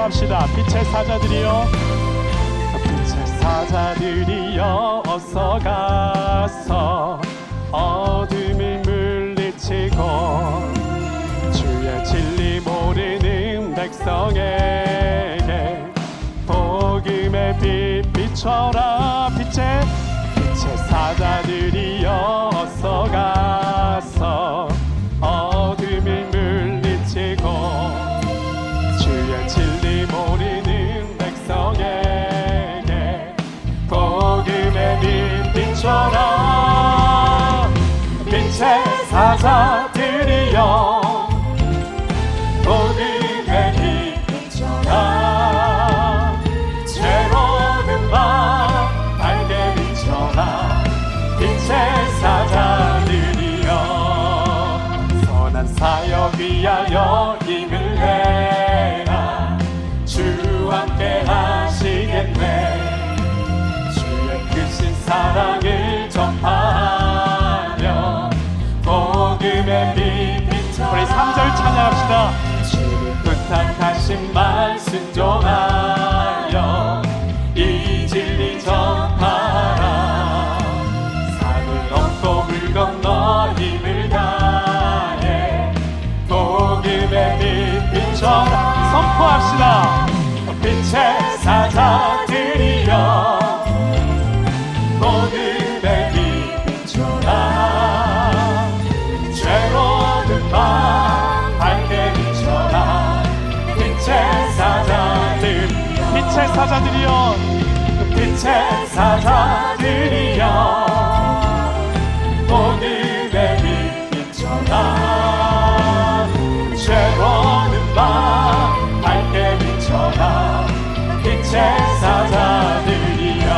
찬양합시다. 빛의 사자들이여, 빛의 사자들이여 어서 가서 어둠을 물리치고 주의 진리 모르는 백성에게 복음의 빛 비춰라 빛의 사자들이여 찬양합시다. 부탁하신 말 순종하여 이 진리 전파라. 산을 넘고 물 건너 힘을 다해 복음의 빛 비춰라. 선포합시다. 빛의 사자들이여 빛의 사자들이여. 복음의 빛 비춰라 죄로는 밤 밝게 비춰라. 빛의 사자들이여.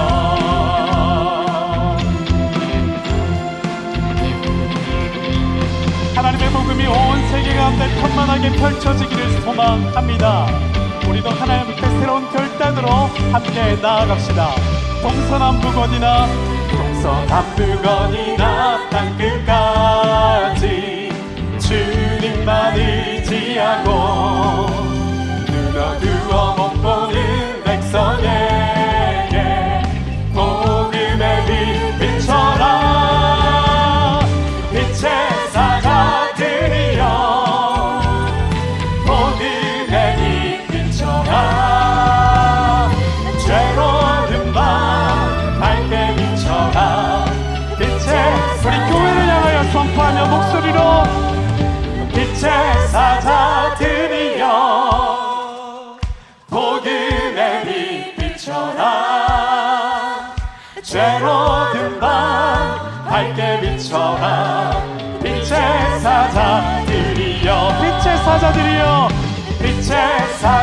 하나님의 복음이 온 세계 가운데 편만하게 펼쳐지기를 소망합니다. 우리도 하나님께 새로운 결단으로 함께 나아갑시다. 동서남북 어디나 동서남북 어디나 땅끝까지 주님만 의지하고 눈 어두워 못 보는 백성에 소리로 빛의 사자 들이여 복음의 빛 비춰라 죄로 든 밤 밝게 비춰라 빛의 사자들이여. 빛의 사자들이여. 빛의 사자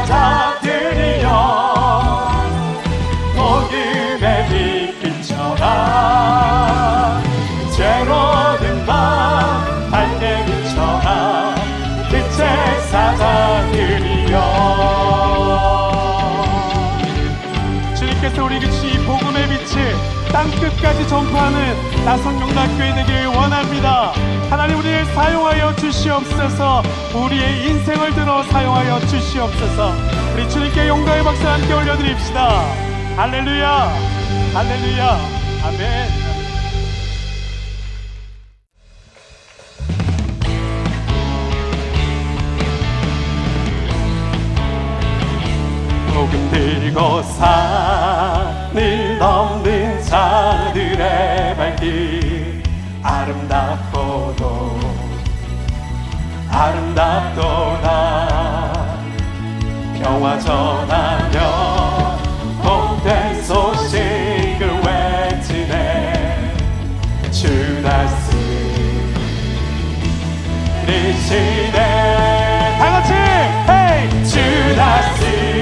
땅끝까지 전파하는 나성용락교회 되기를 원합니다. 하나님 우리를 사용하여 주시옵소서. 우리의 인생을 들어 사용하여 주시옵소서. 우리 주님께 영광의 박수 함께 올려드립시다. 할렐루야! 할렐루야! 아멘! 복음 들 전하며 복된 소식을 외치네. 주 다스 리시네 다 같이! 헤이! 주 다스 리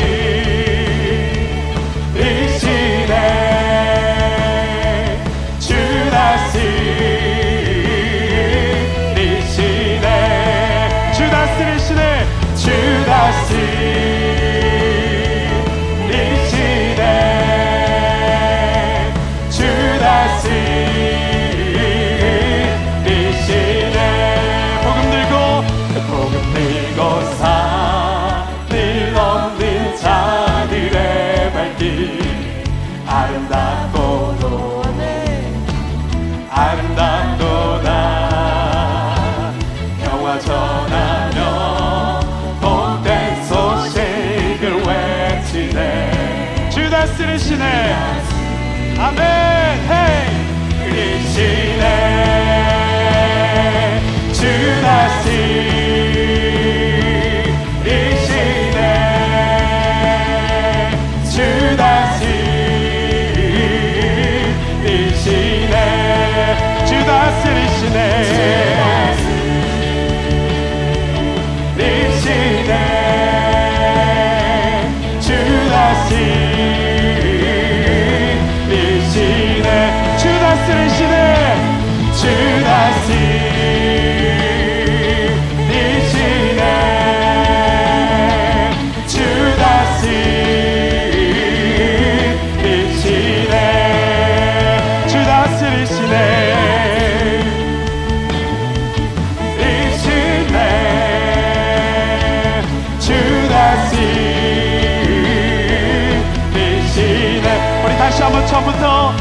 처음부터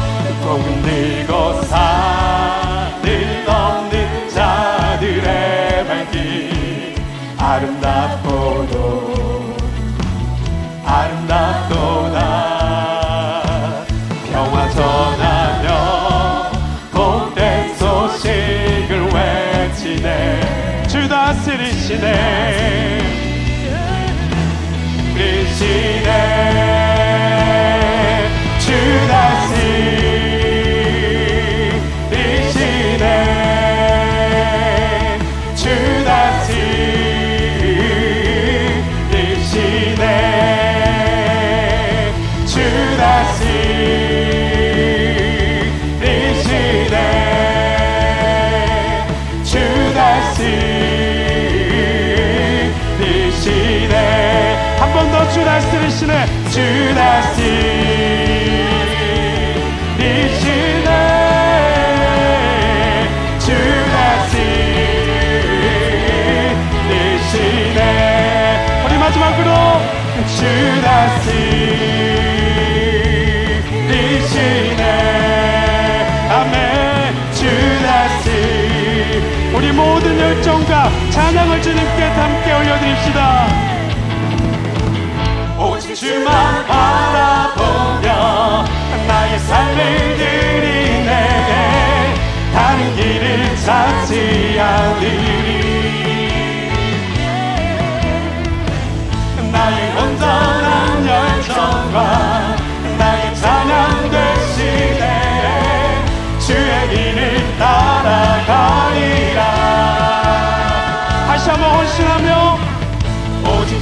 복음 들고 산을 넘는 자들의 발길. 아름답고도 아름답도다. 평화 전하며 복된 소식을 외치네. 주 다스리시네 리시네 열정과 찬양을 주님께 함께 올려드립시다. 오직 주만 바라보며 나의 삶을 드리네. 다른 길을 찾지 않으리. 나의 온전한 열정과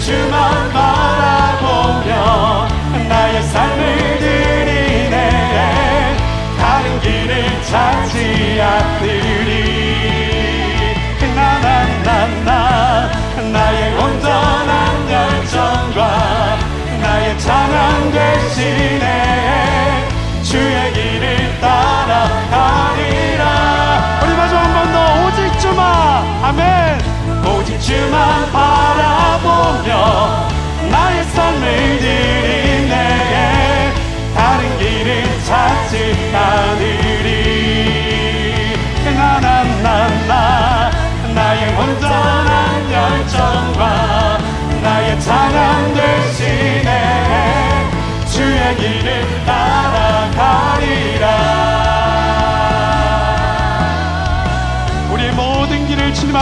주만 바라보며 나의 삶을 드리네. 다른 길을 찾지 않으리. 나나나나 나의 온전한 열정과 나의 찬양 되시네 주의 길을 따라가리라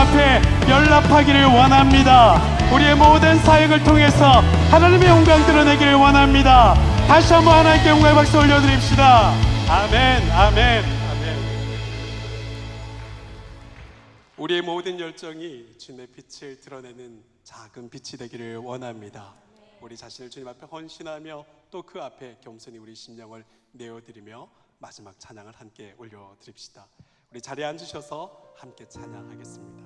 앞에 연락하기를 원합니다. 우리의 모든 사역을 통해서 하나님의 영광 드러내기를 원합니다. 다시 한번 하나님께 영광의 박수 올려드립시다. 아멘, 아멘, 아멘. 우리의 모든 열정이 주님의 빛을 드러내는 작은 빛이 되기를 원합니다. 우리 자신을 주님 앞에 헌신하며 또 그 앞에 겸손히 우리 심령을 내어드리며 마지막 찬양을 함께 올려드립시다. 우리 자리에 앉으셔서 함께 찬양하겠습니다.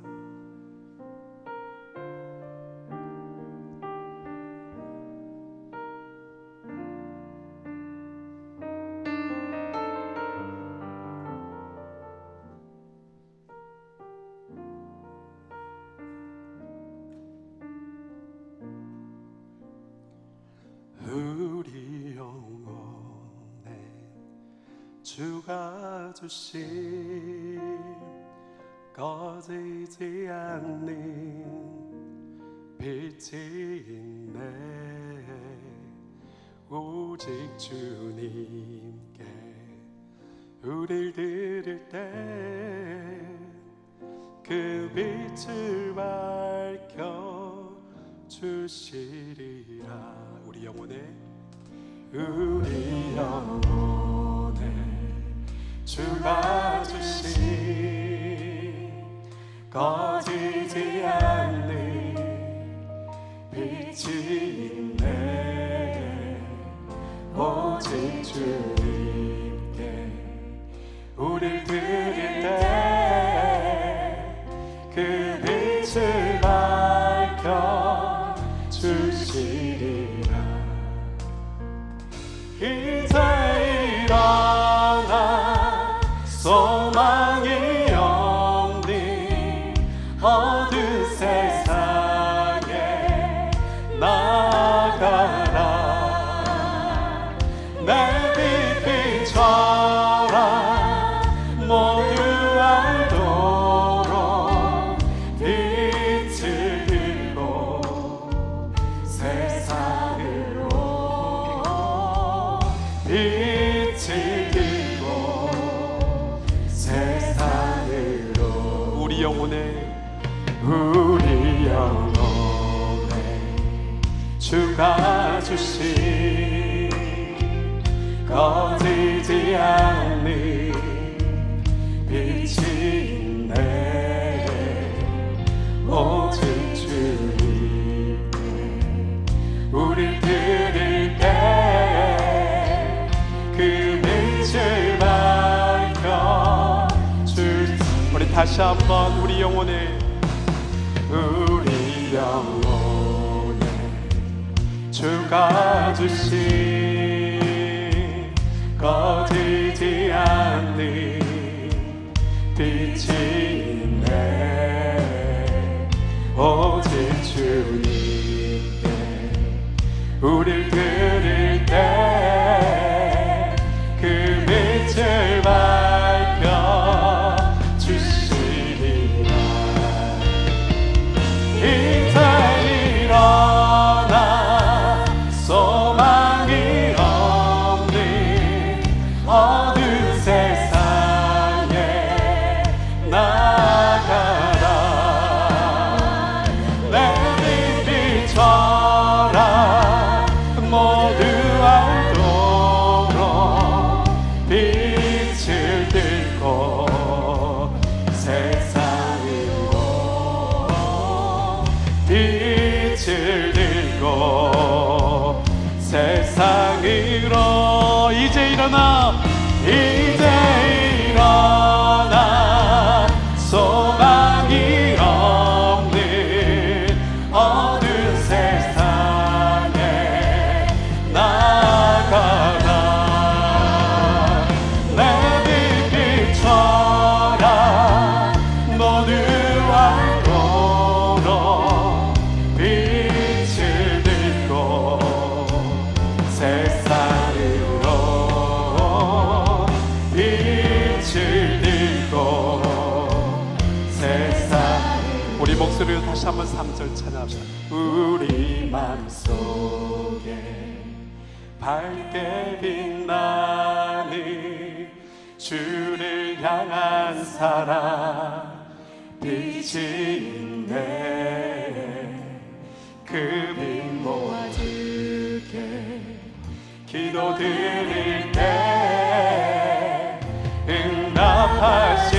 주신 꺼지지 않는 빛이 있네. 오직 주님께 우릴 드릴 때그 빛을 밝혀 주시리라. 우리 영혼에 우리 영혼에 주가 주신 꺼지지 않는 빛이 있네. 오직 주님께 우릴 드 주가 주신 꺼지지 않는 빛이 있네 오직 주님께 우릴 드릴 때그 빛을 밝혀 줄 우리 다시 한번 우리 영혼에 우리 영혼에 주가 주신 꺼지지 않는 빛이 있네. 오직 주님께 우릴 드릴 때 이제 일어나 이제 목소리로 다시 한번 3절 찬양합시다 우리 맘속에 밝게 빛나는 주를 향한 사랑 빛이 있네. 그빛 모아줄게 기도 드릴 때 응답하시